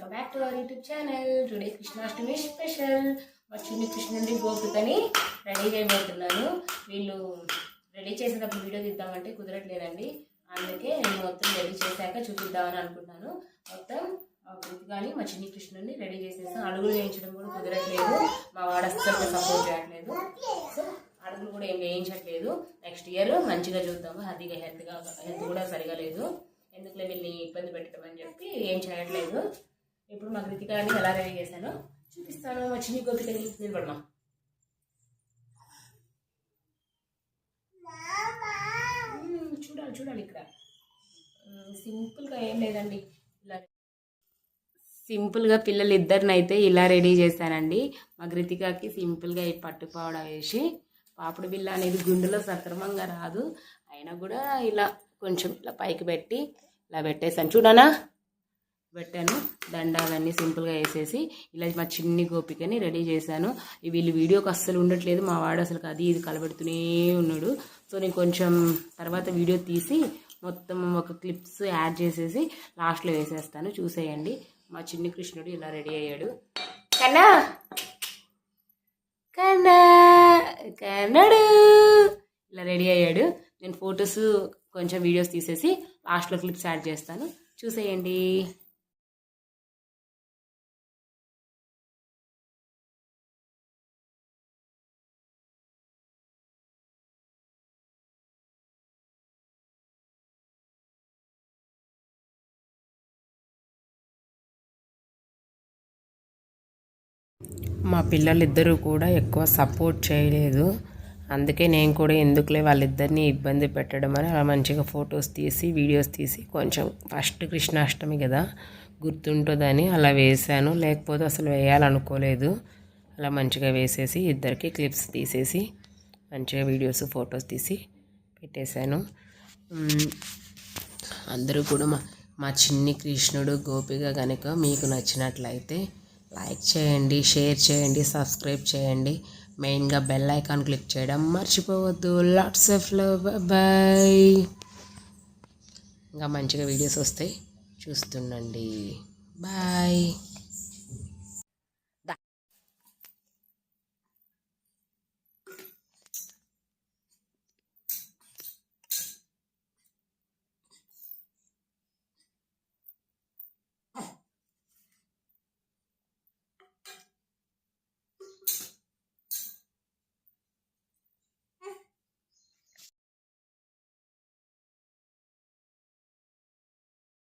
YouTube channel today Krishnashtami special మా చిన్ని కృష్ణుడి గోపికని రెడీ చేయబోతున్నాను వీళ్ళు రెడీ చేసేటప్పుడు వీడియో తీద్దామంటే కుదరట్లేదండి. అందుకే నేను మొత్తం రెడీ చేశాక చూపిద్దామని అనుకుంటున్నాను. మొత్తం ఆ కానీ మా చిన్ని కృష్ణుడిని రెడీ చేసేసాం అడుగులు వేయించడం కూడా కుదరట్లేదు. మా వాడు అస్సలు సపోర్ట్ చేయట్లేదు. సో అడుగులు కూడా ఏం వేయించట్లేదు. నెక్స్ట్ ఇయర్ మంచిగా చూద్దాము. హెల్తీగా హెల్త్గా హెల్త్ కూడా సరిగా లేదు. ఎందుకులే వీళ్ళని ఇబ్బంది పెట్టడం అని చెప్పి ఏం చేయట్లేదు. ఇప్పుడు మా కృతికాని ఎలా రెడీ చేశానో చూపిస్తాను. మా చిన్ని గోపికని నిలబడమా? చూడాలి చూడాలి ఇక్కడ. సింపుల్గా ఏం లేదండి. ఇలా సింపుల్గా పిల్లలు ఇద్దరిని అయితే ఇలా రెడీ చేశానండి. మా కృతికాకి సింపుల్గా ఈ పట్టుపావడ వేసి పాపుడు బిల్ల అనేది గుండెలో సక్రమంగా రాదు. అయినా కూడా ఇలా కొంచెం ఇలా పైకి పెట్టి ఇలా పెట్టేశాను. చూడనా? పెట్టాను. దండ అవన్నీ సింపుల్గా వేసేసి ఇలా మా చిన్ని గోపికని రెడీ చేశాను. వీళ్ళు వీడియోకి అస్సలు ఉండట్లేదు. మా వాడు అసలు అది ఇది కలబెడుతూనే ఉన్నాడు. సో నేను కొంచెం తర్వాత వీడియో తీసి మొత్తం ఒక క్లిప్స్ యాడ్ చేసేసి లాస్ట్లో వేసేస్తాను. చూసేయండి. మా చిన్ని కృష్ణుడు ఇలా రెడీ అయ్యాడు. కన్నా! కన్నా! కన్నడు! ఇలా రెడీ అయ్యాడు. నేను ఫొటోస్ కొంచెం వీడియోస్ తీసేసి లాస్ట్లో క్లిప్స్ యాడ్ చేస్తాను. చూసేయండి. మా పిల్లలిద్దరూ కూడా ఎక్కువ సపోర్ట్ చేయలేదు. అందుకే నేను కూడా ఎందుకులే వాళ్ళిద్దరిని ఇబ్బంది పెట్టడం అని అలా మంచిగా ఫొటోస్ తీసి వీడియోస్ తీసి కొంచెం ఫస్ట్ కృష్ణాష్టమి కదా గుర్తుంటుందని అలా వేశాను. లేకపోతే అసలు వేయాలనుకోలేదు. అలా మంచిగా వేసేసి ఇద్దరికి క్లిప్స్ తీసేసి మంచిగా వీడియోస్ ఫొటోస్ తీసి పెట్టేశాను. అందరూ కూడా మా మా చిన్ని కృష్ణుడు గోపిక కనుక మీకు నచ్చినట్లయితే లైక్ చేయండి షేర్ చేయండి సబ్స్క్రైబ్ చేయండి. మెయిన్గా బెల్ ఐకాన్ క్లిక్ చేయడం మర్చిపోవద్దు. లాట్స్ ఆఫ్ లవ్ బాయ్ ఇంకా మంచిగా వీడియోస్ వస్తాయి. చూస్తుండండి. బాయ్